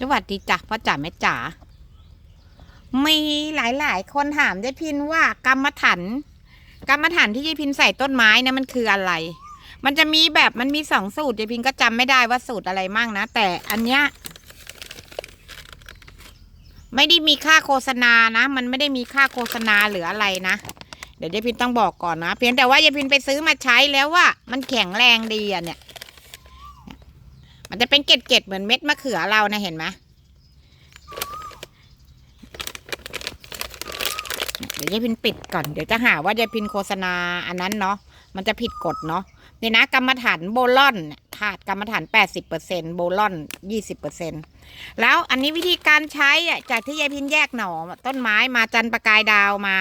สวัสดีจ้ะพ่อจ๋าแม่จ๋า มีหลายๆ คนถามยายพินว่ากรรมฐานกรรมฐานที่ยายพินใส่ต้นไม้นะมันคืออะไร มันจะมีแบบมันมีสองสูตรยายพินก็จำไม่ได้ว่าสูตรอะไรมั่งนะ แต่อันเนี้ยไม่ได้มีค่าโฆษณานะ มันไม่ได้มีค่าโฆษณาหรืออะไรนะ เดี๋ยวยายพินต้องบอกก่อนนะ เพียงแต่ว่ายายพินไปซื้อมาใช้แล้วว่า มันแข็งแรงดีอะเนี่ย มันจะเป็นเกล็ดๆเหมือนเม็ดมะเขือเรานะเห็นไหมเดี๋ยวยายพินปิดก่อน เดี๋ยวจะหาว่ายายพินโฆษณาอันนั้นเนาะ มันจะผิดกฎเนาะ นี่นะกรรมฐานโบลอนเนี่ยธาตุกรรมฐาน 80%โบลอน 20%แล้วอันนี้วิธีการใช้อะจากที่ยายพินแยกหน่อต้นไม้มาจันประกายดาวมา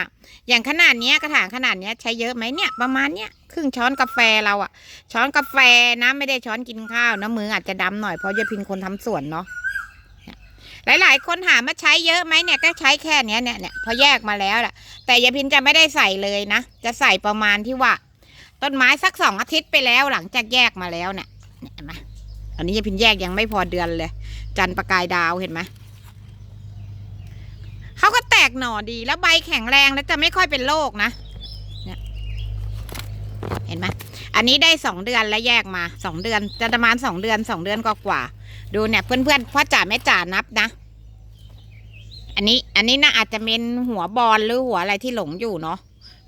อย่างขนาดเนี้ยกระถางขนาดเนี้ยใช้เยอะไหมเนี่ยประมาณเนี้ยครึ่งช้อนกาแฟเราอะช้อนกาแฟนะไม่ได้ช้อนกินข้าวนะมืออาจจะดำหน่อยเพราะยายพินคนทำสวนเนาะหลาย ๆ คนถามว่าใช้เยอะไหมเนี่ยก็ใช้แค่เนี้ยเนี่ยเนี่ยพอแยกมาแล้วแหละแต่ยายพินจะไม่ได้ใส่เลยนะ จะใส่ประมาณที่ว่า ต้นไม้สักสองอาทิตย์ไปแล้วหลังจากแยกมาแล้วเนี่ยเนี่ยเห็นไหมอันนี้ยายพินแยกยังไม่พอเดือนเลย จันประกายดาวเห็นไหมเขาก็แตกหน่อดีแล้วใบแข็งแรงแล้วจะไม่ค่อยเป็นโรคนะเนี่ยเห็นไหมอันนี้ได้สองเดือนแล้วแยกมาสองเดือนจะประมาณสองเดือนสองเดือนกว่าๆดูเนี่ยเพื่อนๆพ่อจ๋าแม่จ๋านับนะอันนี้อันนี้น่าอาจจะเป็นหัวบอลหรือหัวอะไรที่หลงอยู่เนาะ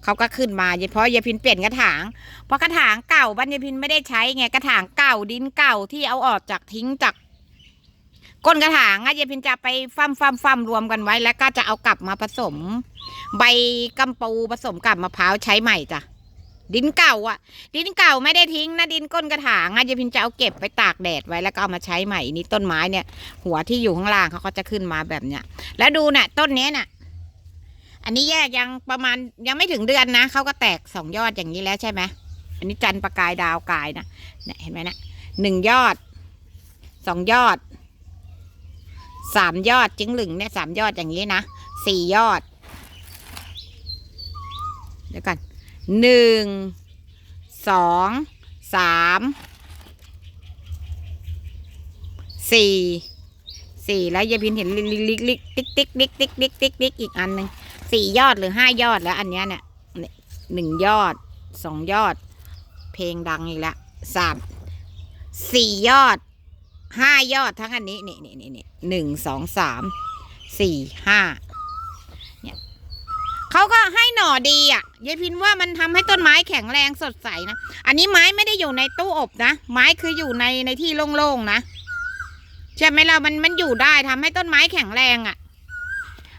เขาก็ขึ้นมาเพราะยายพินเปลี่ยนกระถาง เพราะกระถางเก่าบ้านยายพินไม่ได้ใช้ไงกระถางเก่าดินเก่าที่เอาออกจากทิ้งจากก้นกระถางอะยายพินจะไปฟั่มฟั่มฟั่มรวมกันไว้ แล้วก็จะเอากลับมาผสม ใบกำปูผสมกับมะพร้าวใช้ใหม่จ้ะดินเก่าอะดินเก่าไม่ได้ทิ้งนะดินก้นกระถางอะยายพินจะเอาเก็บไปตากแดดไว้แล้วก็เอามาใช้ใหม่นี่ต้นไม้เนี่ย หัวที่อยู่ข้างล่างเขาก็จะขึ้นมาแบบเนี้ยแล้วดูน่ะต้นนี้ยน่ะ อันนี้แยกยังประมาณยังไม่ถึงเดือนนะเขาก็แตกสองยอดอย่างนี้แล้วใช่ไหมอันนี้จันประกายดาวกายนะเนี่ยเห็นไหมนะหนึ่งยอดสองยอดสามยอดจิ้งหลึงเนี่ยสามยอดอย่างนี้นะสี่ยอด เดี๋ยวกันหนึ่งสองสามสี่สี่แล้วยายพินเห็นลิกลิกลิกติ๊กติ๊กติ๊กติ๊กติ๊กติ๊กติ๊กอีกอันหนึ่ง สี่ยอดหรือห้ายอดแล้ว อันเนี้ยเนี่ยเนี่ยหนึ่งยอดสองยอด เพลงดังอีกแล้วสามสี่ยอดห้ายอดทั้งอันนี้นี่นี่นี่นี่หนึ่งสองสามสี่ห้าเนี่ยเขาก็ให้หน่อดีอะยายพินว่ามันทำให้ต้นไม้แข็งแรงสดใสนะอันนี้ไม้ไม่ได้อยู่ในตู้อบนะไม้คืออยู่ในในที่โล่งๆนะใช่ไหมล่ะมันมันอยู่ได้ทำให้ต้นไม้แข็งแรงอะ่ะ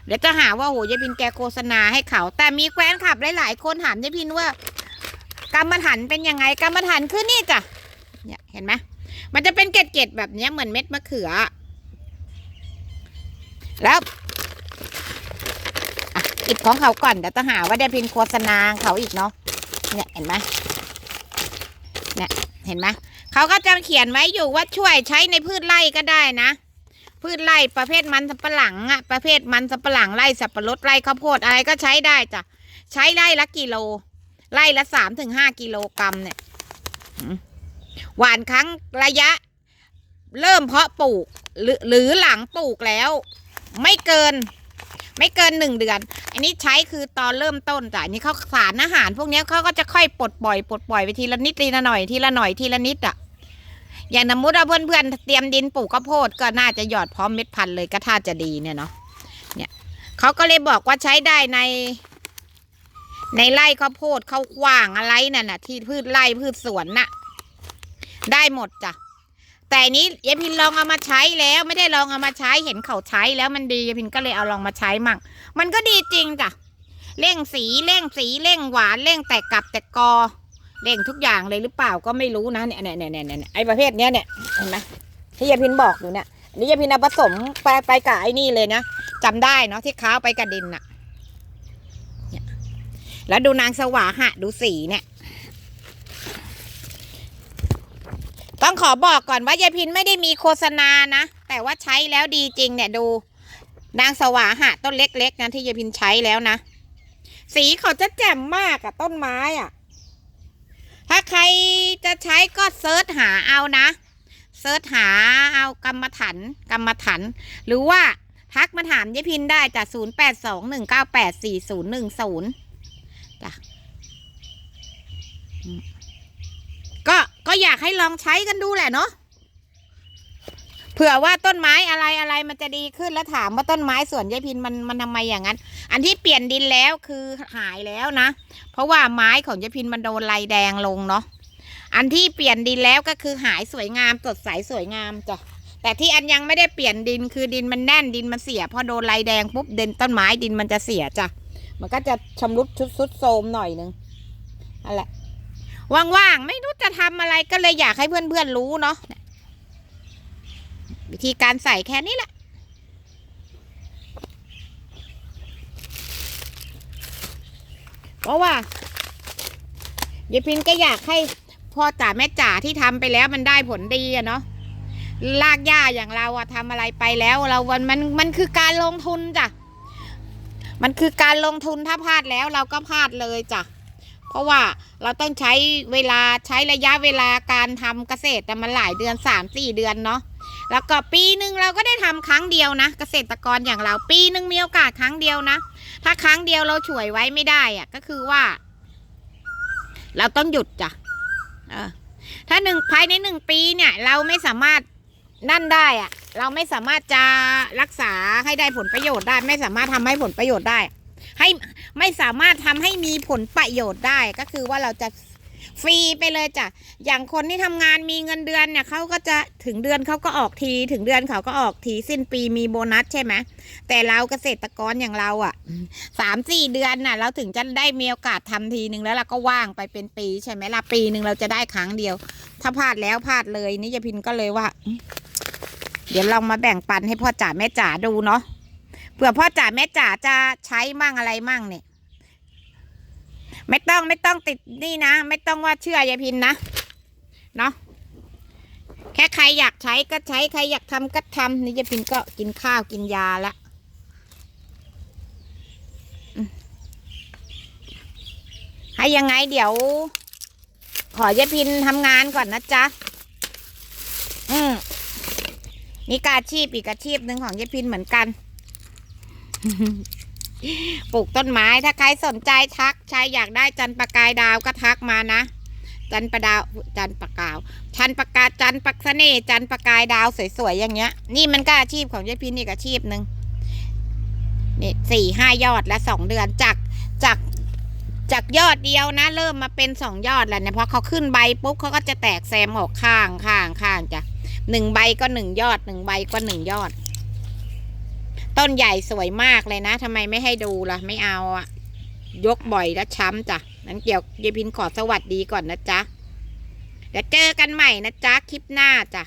เดี๋ยวจะหาว่าโหยายพินแกโฆษณาให้เขา แต่มีแฟนคลับหลาย ๆ คนถามยายพินว่ากรรมฐานเป็นยังไงกรรมฐานคือนี่จ้ะเนี่ยเห็นไหมมันจะเป็นเกล็ดๆแบบเนี้ยเหมือนเม็ดมะเขือ แล้วอะอิดของเขาก่อนเดี๋ยวจะหาว่าได้พินโฆษณาเขาอีกเนาะเนี่ยเห็นไหมเนี่ยเห็นไหมเขาก็จะเขียนไว้อยู่ว่าช่วยใช้ในพืชไร่ก็ได้นะ พืชไร่ประเภทมันสับปะหลังอะประเภทมันสับปะหลังไร่สับปะรดไร่ข้าวโพดอะไรก็ใช้ได้จ้ะใช้ไร่ละกิโล ไร่ละสามถึงห้ากิโลกรัมเนี่ยหวานครั้งระยะ เริ่มเพาะปลูกหรือหรือหลังปลูกแล้ว ไม่เกิน ไม่เกินหนึ่งเดือน อันนี้ใช้คือตอนเริ่มต้นจ้ะอันนี้เขาสารอาหาร พวกนี้เขาก็จะค่อยปลดปล่อยปลดปล่อยไปทีละนิดทีละหน่อยทีละหน่อยทีละนิดอะ อย่างสมมติว่าเพื่อนๆเตรียมดินปลูกข้าวโพดก็น่าจะหยอดพร้อมเม็ดพันธุ์เลยก็ท่าจะดีเนี่ยเนาะเนี่ยเขาก็เลยบอกว่าใช้ได้ใน ในไร่ข้าวโพดข้าวกว้างอะไรนั่นน่ะ ที่พืชไร่พืชสวนน่ะ ได้หมดจ้ะแต่นี้ยายพินลองเอามาใช้แล้วไม่ได้ลองเอามาใช้เห็นเขาใช้แล้วมันดียายพินก็เลยเอาลองมาใช้มั่งมันก็ดีจริงจ้ะเร่งสีเร่งสีเร่งหวานเร่งแตกกลับแตกกอ เร่งทุกอย่างเลยหรือเปล่าก็ไม่รู้นะเนี่ยเนี่ยเนี่ยเนี่ยไอ้ประเภทเนี้ยเนี่ยเห็นไหมที่ยายพินบอกอยู่เนี่ยนนี้ยายพินเอาผสมไปไปกับไอ้นี่เลยนะจำได้เนาะที่ค้าไปกับดินน่ะแล้วดูนางสว่าหะดูสีเนี่ย ต้องขอบอกก่อนว่ายายพินไม่ได้มีโฆษณานะ แต่ว่าใช้แล้วดีจริงเนี่ยดู นางสว่าหะต้นเล็กๆนะที่ยายพินใช้แล้วนะ สีเขาจะแจ่มมากอะต้นไม้อะ ใช้ก็เซิร์ชหาเอานะ เซิร์ชหาเอากรรมฐานกรรมฐานหรือว่าทักมาถามยายพินได้จากศูนย์แปดสองหนึ่งเก้าแปดสี่ศูนย์หนึ่งศูนย์จ้ะก็ก็อยากให้ลองใช้กันดูแหละเนาะเผื่อว่าต้นไม้อะไรอะไรมันจะดีขึ้นแล้วถามว่าต้นไม้สวนยายพินมันมันทำไมอย่างนั้น อันที่เปลี่ยนดินแล้วคือหายแล้วนะ เพราะว่าไม้ของยายพินมันโดนลายแดงลงเนาะ อันที่เปลี่ยนดินแล้วก็คือหายสวยงามสดใสสวยงามจ้ะแต่ที่อันยังไม่ได้เปลี่ยนดินคือดินมันแน่นดินมันเสียพอโดนลายแดงปุ๊บเดินต้นไม้ดินมันจะเสียจ้ะมันก็จะชำรุดชุดซุดโทมหน่อยนึงนั่นแหละว่างๆไม่รู้จะทำอะไรก็เลยอยากให้เพื่อนๆรู้เนาะวิธีการใส่แค่นี้แหละเพราะว่ายายพินก็อยากให้ พ่อจ๋าแม่จ๋าที่ทำไปแล้วมันได้ผลดีอะเนาะลากหญ้าอย่างเราอะทำอะไรไปแล้ว เราวันมันมันคือการลงทุนจ้ะมันคือการลงทุนถ้าพลาดแล้วเราก็พลาดเลยจ้ะเพราะว่าเราต้องใช้เวลาใช้ระยะเวลาการทำเกษตรแต่มันหลายเดือนสามสี่เดือนเนาะแล้วก็ปีหนึ่งเราก็ได้ทำครั้งเดียวนะเกษตรกรอย่างเรา ปีหนึ่งมีโอกาสครั้งเดียวนะ ถ้าครั้งเดียวเราฉวยไว้ไม่ได้อะก็คือว่า เราต้องหยุดจ้ะ เออถ้าหนึ่งภายในหนึ่งปีเนี่ย เราไม่สามารถนั่นได้อะเราไม่สามารถจะรักษาให้ได้ผลประโยชน์ได้ ไม่สามารถทำให้ผลประโยชน์ได้ ให้ไม่สามารถทำให้มีผลประโยชน์ได้ก็คือว่าเราจะ ฟรีไปเลยจ้ะ อย่างคนที่ทำงานมีเงินเดือนเนี่ยเขาก็จะถึงเดือนเขาก็ออกที ถึงเดือนเขาก็ออกทีสิ้นปีมีโบนัสใช่ไหมแต่เราเกษตรกรอย่างเราอะ่ะสามสี่เดือนน่ะ เราถึงจะได้มีโอกาสทำทีหนึ่งแล้วเราก็ว่างไปเป็นปีใช่ไหมละปีหนึ่งเราจะได้ครั้งเดียว ถ้าพลาดแล้วพลาดเลยนี่ยาพินก็เลยว่า เดี๋ยวลองมาแบ่งปันให้พ่อจ๋าแม่จ๋าดูเนาะเผื่อพ่อจ๋าแม่จ๋าจะใช้มั่งอะไรมั่งเนี่ย ไม่ต้องไม่ต้องติดนี่นะ ไม่ต้องว่าเชื่อยายพินนะเนาะแค่ใครอยากใช้ก็ใช้ใครอยากทำก็ทำนี่ยายพินก็กินข้าวกินยาละให้ยังไงเดี๋ยว ขอยายพินทำงานก่อนนะจ๊ะอืมนี่กอาชีพอีกอาชีพหนึ่งของยายพินเหมือนกัน ปลูกต้นไม้ถ้าใครสนใจทักใครอยากได้จันประกายดาวก็ทักมานะ จันประดาวจันประกาวจันประกาจันปักเสน่ห์จันประกายดาวสวยๆอย่างเงี้ย นี่มันก็อาชีพของยายพินอีกอาชีพหนึ่งนี่สี่ห้ายอดและสองเดือนจากจากจากยอดเดียวนะ เริ่มมาเป็นสองยอดแล้วเนี่ยพอเขาขึ้นใบปุ๊บเขาก็จะแตกแซมออกข้างข้างข้างจ้ะหนึ่งใบก็หนึ่งยอดหนึ่งใบก็หนึ่งยอด ต้นใหญ่สวยมากเลยนะทำไมไม่ให้ดูล่ะ ไม่เอาอะยกบ่อยแล้วช้ำจ้ะนั้นเกี่ยวยายพินขอสวัสดีก่อนนะจ๊ะเดี๋ยวเจอกันใหม่นะจ๊ะคลิปหน้าจ้ะ